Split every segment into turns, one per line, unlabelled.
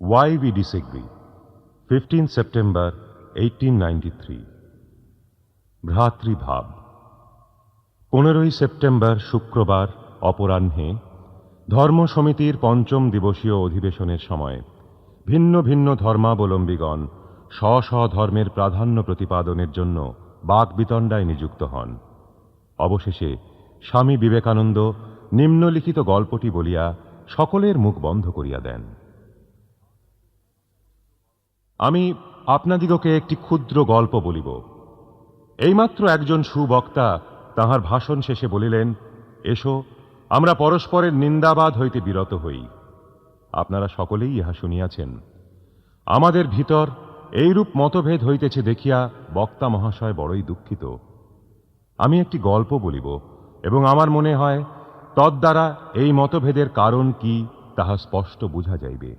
Why we disagree. 15 September 1893. ভ্রাতৃভাব পনেরোই September শুক্রবার, অপরাহ্নে, ধর্ম সমিতির পঞ্চম দিবসীয় অধিবেশনের সময়, ভিন্ন ভিন্ন ধর্মাবলম্বীগণ স্ব স্ব ধর্মের প্রাধান্য প্রতিপাদনের জন্য বাকবিতণ্ডায় নিযুক্ত হন অবশেষে স্বামী বিবেকানন্দ নিম্নলিখিত গল্পটি বলিয়া সকলের মুখ বন্ধ করিয়া দেন আমি আপনাদিগকে একটি ক্ষুদ্র গল্প বলিব। এইমাত্র একজন সুবক্তা তাহার ভাষণ শেষে বলিলেন, এসো, আমরা পরস্পরের নিন্দাবাদ হইতে বিরত হই। আপনারা সকলেই ইহা শুনিয়াছেন। আমাদের ভিতর এইরূপ মতভেদ হইতেছে দেখিয়া বক্তা মহাশয় বড়ই দুঃখিত। আমি একটি গল্প বলিব, এবং আমার মনে হয় তদ্বারা এই মতভেদের কারণ কি তাহা স্পষ্ট বুঝা যাইবে।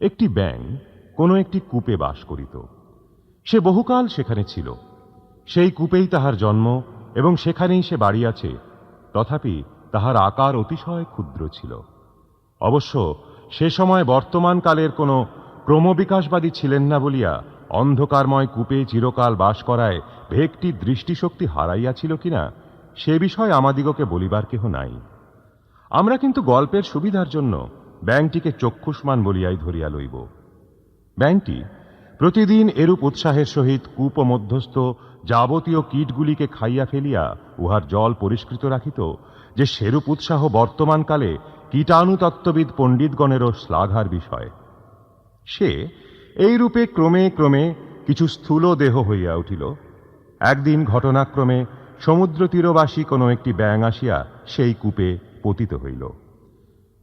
একটি ব্যাং কোনো একটি কূপে বাস করিত। সে বহুকাল সেখানে ছিল। সেই কূপেই তাহার জন্ম এবং সেখানেই সে বাড়িয়াছে তথাপি তাহার আকার অতিশয় ক্ষুদ্র ছিল। অবশ্য সে সময় বর্তমান কালের কোনো ক্রমবিকাশবাদী ছিলেন না বলিয়া অন্ধকারময় কূপে চিরকাল বাস করায় ভেকটি দৃষ্টিশক্তি হারাইয়াছিল কিনা, সে বিষয় আমাদিগকে বলিবার কেহ নাই। আমরা কিন্তু গল্পের সুবিধার জন্য ব্যাংকটিকে চক্ষুষ্মান বলিয়াই ধরিয়া লইব। ব্যাংকটি প্রতিদিন এরূপ উৎসাহের সহিত কূপ মধ্যস্থ যাবতীয় কীটগুলিকে খাইয়া ফেলিয়া উহার জল পরিষ্কৃত রাখিত, যে সেরূপ উৎসাহ বর্তমানকালে কীটাণুতত্ত্ববিদ পণ্ডিতগণেরও শ্লাঘার বিষয়। সে এই রূপে ক্রমে ক্রমে কিছু স্থূল দেহ হইয়া উঠিল। একদিন ঘটনাক্রমে সমুদ্র তীরবাসী কোনো একটি ব্যাং আসিয়া সেই কূপে পতিত হইল।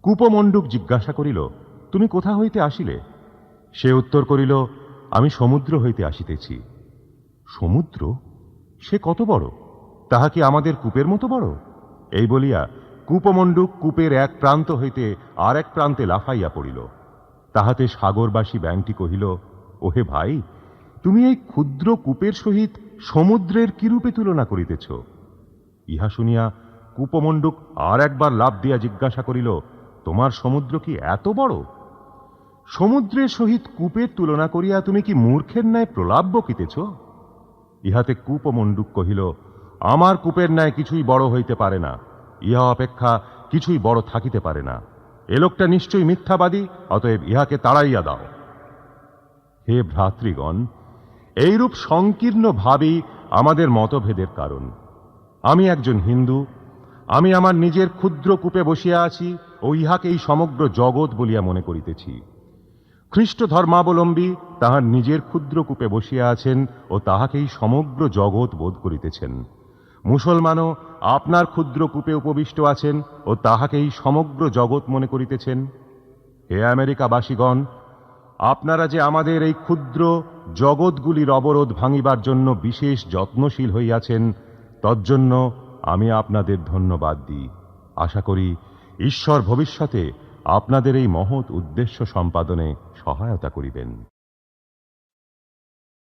কূপমণ্ডুক জিজ্ঞাসা করিল, তুমি কোথা হইতে আসিলে? সে উত্তর করিল, আমি সমুদ্র হইতে আসিতেছি। সমুদ্র? সে কত বড়? তাহা কি আমাদের কূপের মতো বড়? এই বলিয়া কূপমণ্ডুক কূপের এক প্রান্ত হইতে আর এক প্রান্তে লাফাইয়া পড়িল। তাহাতে সাগরবাসী ব্যাংটি কহিল, ওহে ভাই, তুমি এই ক্ষুদ্র কূপের সহিত সমুদ্রের কিরূপে তুলনা করিতেছ? ইহা শুনিয়া কূপমণ্ডুক আর একবার লাভ দিয়া জিজ্ঞাসা করিল, তোমার সমুদ্র কি এত বড়? সমুদ্রের সহিত কূপের তুলনা করিয়া তুমি কি মূর্খের ন্যায় প্রলাপ বকিতেছ? ইহাতে কূপমণ্ডুক কহিল, আমার কূপের ন্যায় কিছুই বড় হইতে পারে না। ইহা অপেক্ষা কিছুই বড় থাকিতে পারে না। এ লোকটা নিশ্চয়ই মিথ্যাবাদী, অতএব ইহাকে তাড়াইয়া দাও। হে ভ্রাতৃগণ, এইরূপ সংকীর্ণ ভাবই আমাদের মতভেদের কারণ। আমি একজন হিন্দু, আমি আমার নিজের ক্ষুদ্র কূপে বসিয়া আছি ও ইহাকেই সমগ্র জগৎ বলিয়া মনে করিতেছি। খ্রিস্ট ধর্মাবলম্বী তাহার নিজের ক্ষুদ্র কূপে বসিয়া আছেন ও তাহাকেই সমগ্র জগৎ বোধ করিতেছেন। মুসলমানও আপনার ক্ষুদ্র কূপে উপবিষ্ট আছেন ও তাহাকেই সমগ্র জগৎ মনে করিতেছেন। হে আমেরিকাবাসীগণ, আপনারা যে আমাদের এই ক্ষুদ্র জগৎগুলির অবরোধ ভাঙিবার জন্য বিশেষ যত্নশীল হইয়াছেন, তজ্জন্য আমি আপনাদের ধন্যবাদ দিই। আশা করি ঈশ্বর ভবিষ্যতে আপনাদের এই মহৎ উদ্দেশ্য সম্পাদনে সহায়তা করিবেন।